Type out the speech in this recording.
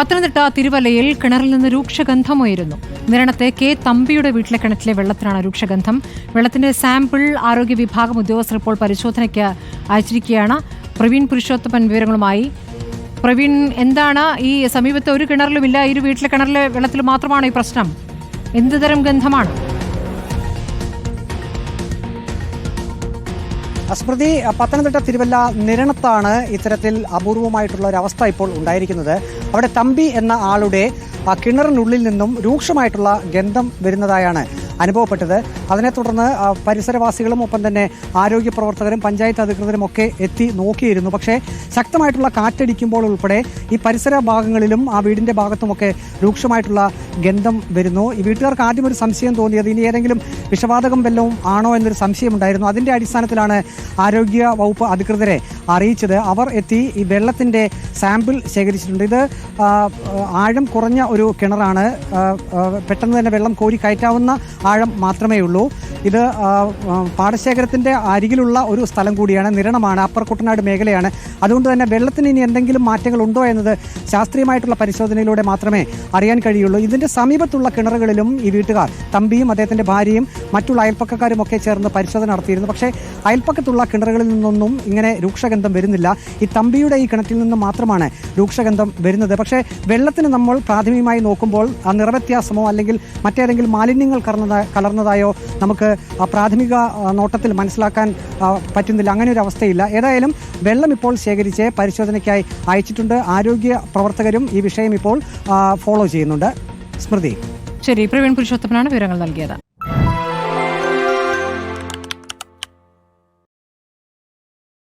പത്തനംതിട്ട തിരുവല്ലയിൽ കിണറിൽ നിന്ന് രൂക്ഷഗന്ധമുയരുന്നു. നിരണത്തെ കെ തമ്പിയുടെ വീട്ടിലെ കിണറ്റിലെ വെള്ളത്തിനാണ് രൂക്ഷഗന്ധം. വെള്ളത്തിന്റെ സാമ്പിൾ ആരോഗ്യ വിഭാഗം ഉദ്യോഗസ്ഥർ ഇപ്പോൾ പരിശോധനയ്ക്ക് അയച്ചിരിക്കുകയാണ്. പ്രവീൺ പുരുഷോത്തമൻ വിവരങ്ങളുമായി. പ്രവീൺ എന്താണ് ഈ സമീപത്തെ ഒരു കിണറിലുമില്ല ഇരു വീട്ടിലെ കിണറിലെ വെള്ളത്തിൽ മാത്രമാണ് ഈ പ്രശ്നം? എന്ത് ഗന്ധമാണ്? സ്മൃതി പത്തനംതിട്ട തിരുവല്ല നിരണത്താണ് ഇത്തരത്തിൽ അപൂർവമായിട്ടുള്ള ഒരു അവസ്ഥ ഇപ്പോൾ ഉണ്ടായിരിക്കുന്നത്. അവിടെ തമ്പി എന്ന ആളുടെ കിണറിനുള്ളിൽ നിന്നും രൂക്ഷമായിട്ടുള്ള ഗന്ധം വരുന്നതായാണ് അനുഭവപ്പെട്ടത്. അതിനെ തുടർന്ന് പരിസരവാസികളും ഒപ്പം തന്നെ ആരോഗ്യ പ്രവർത്തകരും പഞ്ചായത്ത് അധികൃതരും ഒക്കെ എത്തി നോക്കിയിരുന്നു. പക്ഷേ ശക്തമായിട്ടുള്ള കാറ്റടിക്കുമ്പോൾ ഉൾപ്പെടെ ഈ പരിസര ഭാഗങ്ങളിലും ആ വീടിന്റെ ഭാഗത്തുമൊക്കെ രൂക്ഷമായിട്ടുള്ള ഗന്ധം വരുന്നു. ഈ വീട്ടുകാർക്ക് ആദ്യം ഒരു സംശയം തോന്നിയത് ഇനി ഏതെങ്കിലും വിഷവാതകം വല്ലതും ആണോ എന്നൊരു സംശയമുണ്ടായിരുന്നു. അതിന്റെ അടിസ്ഥാനത്തിലാണ് ആരോഗ്യ വകുപ്പ് അധികൃതരെ അറിയിച്ചത്. അവർ എത്തി ഈ വെള്ളത്തിന്റെ സാമ്പിൾ ശേഖരിച്ചിട്ടുണ്ട്. ഇത് ആഴം കുറഞ്ഞ ഒരു കിണറാണ്. ആ, ആ, പെട്ടെന്ന് തന്നെ വെള്ളം കോരി കയറ്റാവുന്ന ആഴം മാത്രമേ ഉള്ളൂ. ഇത് പാടശേഖരത്തിന്റെ അരികിലുള്ള ഒരു സ്ഥലം കൂടിയാണ്. നിരണമാണ് അപ്പർ കുട്ടനാട് മേഖലയാണ്. അതുകൊണ്ട് തന്നെ വെള്ളത്തിന് ഇനി എന്തെങ്കിലും മാറ്റങ്ങൾ ഉണ്ടോ എന്നത് ശാസ്ത്രീയമായിട്ടുള്ള പരിശോധനയിലൂടെ മാത്രമേ അറിയാൻ കഴിയുള്ളൂ. ഇതിന്റെ സമീപത്തുള്ള കിണറുകളിലും ഈ വീട്ടുകാർ തമ്പിയും അദ്ദേഹത്തിന്റെ ഭാര്യയും മറ്റുള്ള അയൽപ്പക്കക്കാരും ഒക്കെ ചേർന്ന് പരിശോധന നടത്തിയിരുന്നു. പക്ഷേ അയൽപ്പക്കത്തുള്ള കിണറുകളിൽ നിന്നൊന്നും ഇങ്ങനെ രൂക്ഷഗന്ധം വരുന്നില്ല. ഈ തമ്പിയുടെ ഈ കിണറ്റിൽ നിന്ന് മാത്രമാണ് രൂക്ഷഗന്ധം വരുന്നത്. പക്ഷേ വെള്ളത്തിന് നമ്മൾ പ്രാഥമികമായി നോക്കുമ്പോൾ ആ നിറവ്യത്യാസമോ അല്ലെങ്കിൽ മറ്റേതെങ്കിലും മാലിന്യങ്ങൾ കലർന്നതാ കലർന്നതായോ നമുക്ക് പ്രാഥമിക നോട്ടത്തിൽ മനസ്സിലാക്കാൻ പറ്റുന്നില്ല. അങ്ങനെ ഒരു അവസ്ഥയില്ല. ഏതായാലും വെള്ളം ഇപ്പോൾ ശേഖരിച്ച് പരിശോധനയ്ക്കായി അയച്ചിട്ടുണ്ട്. ആരോഗ്യ പ്രവർത്തകരും ഈ വിഷയം ഇപ്പോൾ ഫോളോ ചെയ്യുന്നുണ്ട്. സ്മൃതി. ശരി പ്രവീൺ പുരുഷോത്തമനാണ് വിവരങ്ങൾ നൽകിയത്.